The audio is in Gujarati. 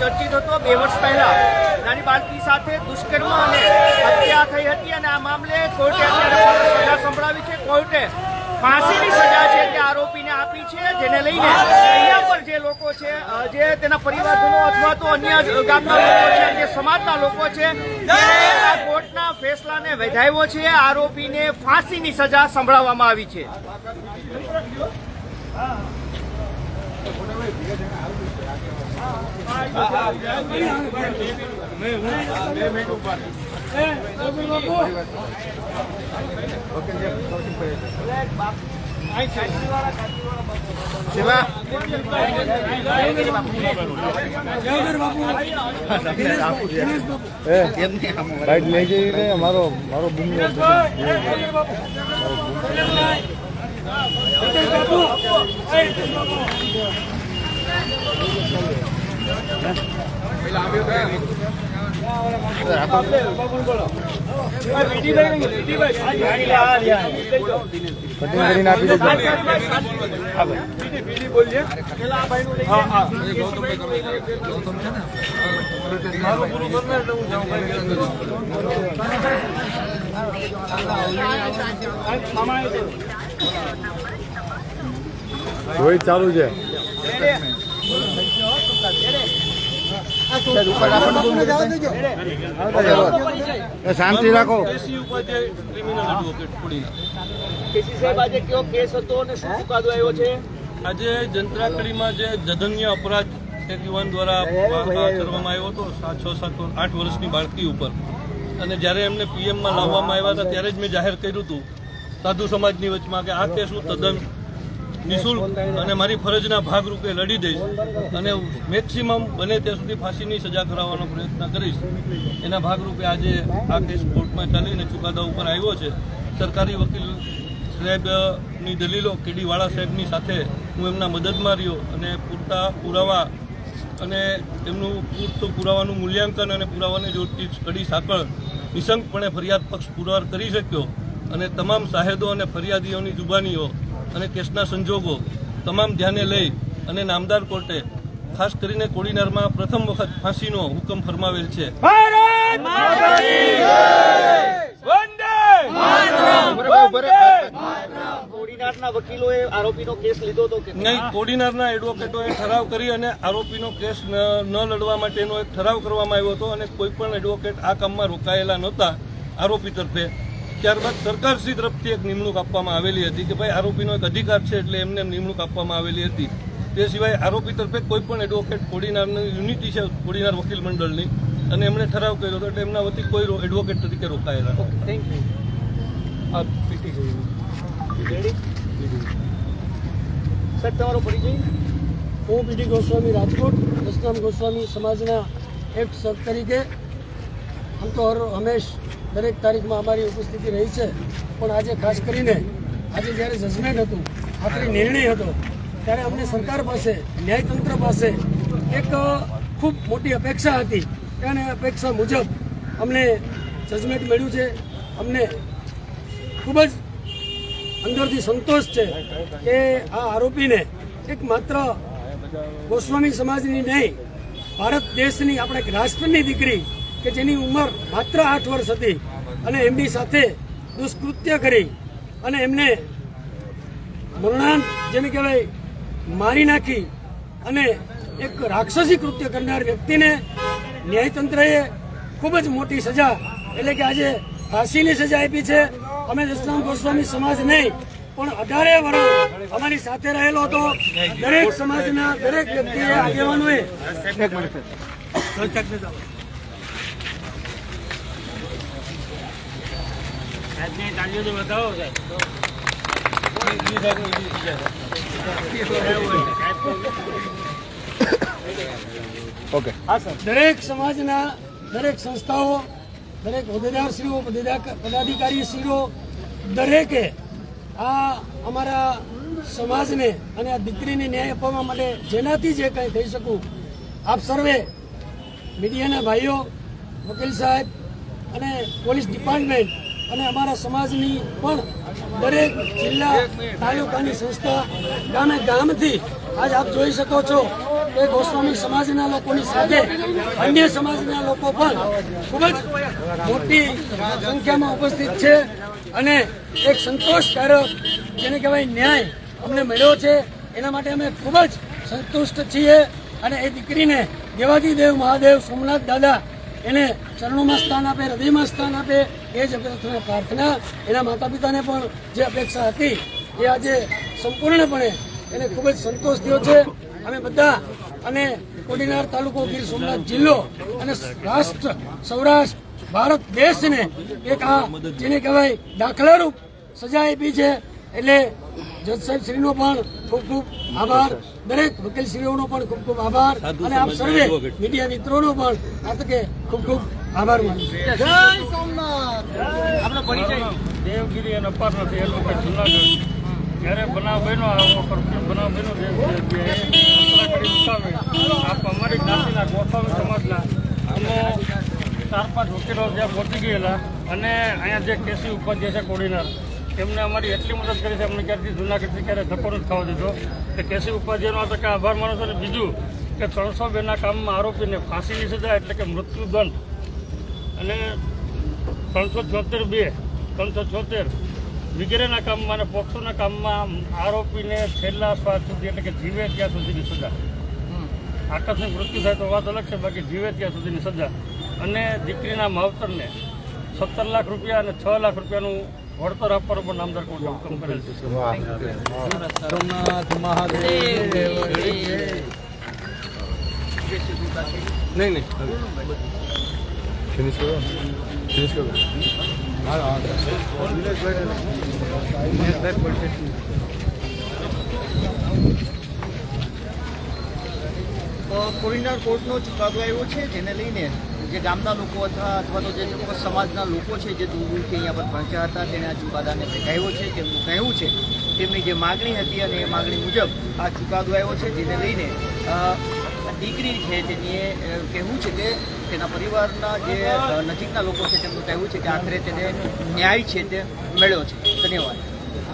ચર્ચિત હતો બે વર્ષ પહેલા. નાની બાળકી સાથે દુષ્કર્મ અને હત્યા થઈ હતી અને આ મામલે કોર્ટે અત્યારે સજા સંભળાવી છે. કોર્ટે ફાંસીની સજા છે તે આરોપીને આપી છે, જેને લઈને અહીંયા પર જે લોકો છે જે તેના પરિવારજનો અથવા તો અન્ય ગામના લોકો છે જે સમાજના લોકો છે કોર્ટના ફેસલાને વધાવ્યો છે, આરોપીને ફાંસીની સજા સંભળાવવામાં આવી છે. બાઈક લઈ જઈ મારો મારો કટિંગ કરીને આપી દેજો રોહિત ચાલુ છે. શાંતિ રાખો. આજે કયો કેસ હતો અને શું ચુકાદો આવ્યો છે? આજે જંત્રાકડીમાં જે જધન્ય અપરાધ એક યુવાન દ્વારા કરવામાં આવ્યો હતો સાત છ સાત આઠ વર્ષની બાળકી ઉપર. અને જ્યારે એમને પીએમમાં લાવવામાં આવ્યા હતા ત્યારે જ મેં જાહેર કર્યું હતું. સાધુ સમાજની વચમાં કે આ કેસ હું તદ્દન નિઃશુલ્ક અને મારી ફરજના ભાગરૂપે લડી દઈશ અને મેક્સિમમ બને ત્યાં સુધી ફાંસીની સજા કરાવવાનો પ્રયત્ન કરીશ. એના ભાગરૂપે આજે આ કેસ કોર્ટમાં ચાલીને ચુકાદા ઉપર આવ્યો છે. સરકારી વકીલ સાહેબની દલીલો કેડીવાળા સાહેબની સાથે હું એમના મદદમાં રહ્યો અને પૂરતા પુરાવા અને એમનું પૂરતું પુરાવાનું મૂલ્યાંકન અને પુરાવાની જોડતી કડી સાંકળ નિશંકપણે ફરિયાદ પક્ષ પુરવાર કરી શક્યો અને તમામ સાહેદો અને ફરિયાદીઓની જુબાનીઓ અને કેસના સંજોગો તમામ ધ્યાને લઈ અને નામદાર કોર્ટે ખાસ કરીને કોડીનારમાં પ્રથમ વખત ફાંસીનો હુકમ ફરમાવેલ છે. કોડીનારના વકીલોએ આરોપીનો કેસ લીધો હતો કે નહીં કોડીનારના એડવોકેટોએ ઠરાવ કરી અને આરોપીનો કેસ ન ન લડવા માટેનો એક ઠરાવ કરવામાં આવ્યો હતો અને કોઈ પણ એડવોકેટ આ કામમાં રોકાયેલા નહોતા આરોપી તરફે. ત્યારબાદ સરકારશ્રી તરફથી એક નિમણૂક આપવામાં આવેલી હતી કે ભાઈ આરોપીનો એક અધિકાર છે એટલે એમને નિમણૂક આપવામાં આવેલી હતી. તે સિવાય આરોપી તરફે કોઈ પણ એડવોકેટ કોડીનારની યુનિટી છે કોડીનાર વકીલ મંડળની અને એમણે ઠરાવ કર્યો હતો એટલે એમના વતી કોઈ એડવોકેટ તરીકે રોકાયેલા નહોતા. થેન્ક યુ રેડી સર તમારો પરિચય? હું બીડી ગોસ્વામી રાજકોટ દસનામ ગોસ્વામી સમાજના એક સર તરીકે આમ તો હર હંમેશ દરેક તારીખમાં અમારી ઉપસ્થિતિ રહી છે. પણ આજે ખાસ કરીને આજે જ્યારે જજમેન્ટ હતું, આખરી નિર્ણય હતો, ત્યારે અમને સરકાર પાસે, ન્યાયતંત્ર પાસે એક ખૂબ મોટી અપેક્ષા હતી. અને અપેક્ષા મુજબ અમને જજમેન્ટ મળ્યું છે. અમને ખૂબ જ અંદરથી સંતોષ છે કે આ આરોપીને એક માત્ર ગોસ્વામી સમાજની નહીં, ભારત દેશની આપણે એક રાષ્ટ્રની દીકરી કે જેની ઉંમર માત્ર આઠ વર્ષ હતી અને એમની સાથે દુષ્કૃત્ય કરી અને એમને મરણાંત જેને કહેવાય મારી નાખી અને એક રાક્ષસી કૃત્ય કરનાર વ્યક્તિને ન્યાયતંત્રએ ખૂબ જ મોટી સજા એટલે કે આજે ફાંસીની સજા આપી છે. અમે દસનામ ગોસ્વામી સમાજ નહીં, પણ અઢારે વર્ષ અમારી સાથે રહેલો હતો. દરેક સમાજના દરેક વ્યક્તિએ આગેવાનોએ ઓકે. દરેક સમાજના દરેક સંસ્થાઓ દરેક હોદ્દેદારશ્રીઓ પદાધિકા- પદાધિકારીશ્રીઓ દરેકે આ અમારા સમાજને અને આ દીકરીને ન્યાય અપાવવા માટે જેનાથી જે કંઈ થઈ શકું આપ સર્વે મીડિયાના ભાઈઓ વકીલ સાહેબ અને પોલીસ ડિપાર્ટમેન્ટ અને અમારા સમાજની પણ દરેક જિલ્લા તાલુકાની સંસ્થા ગામે ગામથી, આજ આપ જોઈ શકો છો કે ગોસ્વામી સમાજના લોકોની સાથે અન્ય સમાજના લોકો પણ ખૂબ જ મોટી સંખ્યામાં ઉપસ્થિત છે અને એક સંતોષકારક જેને કહેવાય ન્યાય અમને મળ્યો છે. એના માટે અમે ખૂબ જ સંતુષ્ટ છીએ અને એ દીકરીને દેવાદિદેવ મહાદેવ સોમનાથ દાદા એને ચરણોમાં સ્થાન આપે, હૃદયમાં સ્થાન આપે, એ જ અભ્યર્થના પ્રાર્થના એના માતા પિતાને પણ જે અપેક્ષા હતી, એ આજે સંપૂર્ણપણે એને ખૂબ જ સંતોષ થયો છે. અમે બધા અને કોડીનાર તાલુકો ગીર સોમનાથ જિલ્લો અને રાષ્ટ્ર, સૌરાષ્ટ્ર, ભારત દેશને એક આ જેને કહેવાય દાખલારૂપ સજા આપી છે. એટલે જજ સાહેબ શ્રીનો પણ ખૂબ ખૂબ આભાર. દરેક વકીલ શ્રીઓનો પણ ખૂબ ખૂબ આભાર. અને આપ સર્વે મીડિયા મિત્રોનો પણ આ તકે ખૂબ ખૂબ આભાર માનું છું. આપણો પરિચય દેવગીરી અને અપાર નથી એ લોકો જુનાગઢ જ્યારે બનાવ બન્યો આવો કરપ્શન બનાવ બન્યો દેવગીરી આપ અમારી જ્ઞાતિના ગોસ્વામી સમાજના. અમે ચાર પાંચ વકીલો ત્યાં પહોંચી ગયેલા અને અહીંયા જે કેસી ઉપર જે છે કોડીનાર. એમને અમારી એટલી મદદ કરી છે, અમને ક્યારથી જૂનાગઢથી ક્યારે ધક્કો નથી ખાવા દીધો. કે કેસી ઉપાધ્યાયનો આ તકે આભાર માનો અને બીજું કે ત્રણસો બેના કામમાં આરોપીને ફાંસીની સજા એટલે કે મૃત્યુદંડ. અને ત્રણસો છોતેર બે, ત્રણસો છોતેર વગેરેના કામમાં અને પોક્સોના કામમાં આરોપીને છેલ્લા શ્વાસ સુધી એટલે કે જીવે ત્યાં સુધીની સજા. આકસ્મિક મૃત્યુ થાય તો વાત અલગ છે, બાકી જીવે ત્યાં સુધીની સજા. અને દીકરીના માવતરને સત્તર લાખ રૂપિયા અને છ લાખ રૂપિયાનું વળતર આપવાનો પણ નામદાર કોર્ટે હુકમ કરેલ છે સોમનાથ મહાદેવ નહીં નહીં ફિનિશ કરો ફિનિશ કરો હા હા કોરિન્ડાર કોર્ટનો ચુકાદો આવ્યો છે જેને લઈને જે ગામના લોકો અથવા અથવા તો જે ચોક્કસ સમાજના લોકો છે જે દૂર દૂરથી અહીંયા પર પહોંચ્યા હતા તેણે આ ચુકાદાને કહેવો છે તેમનું કહેવું છે તેમની જે માગણી હતી અને એ માગણી મુજબ આ ચુકાદો આવ્યો છે જેને લઈને દીકરી છે તેની એ, કહેવું છે કે તેના પરિવારના જે નજીકના લોકો છે તેમનું કહેવું છે કે આખરે તેને ન્યાય છે તે મળ્યો છે. ધન્યવાદ.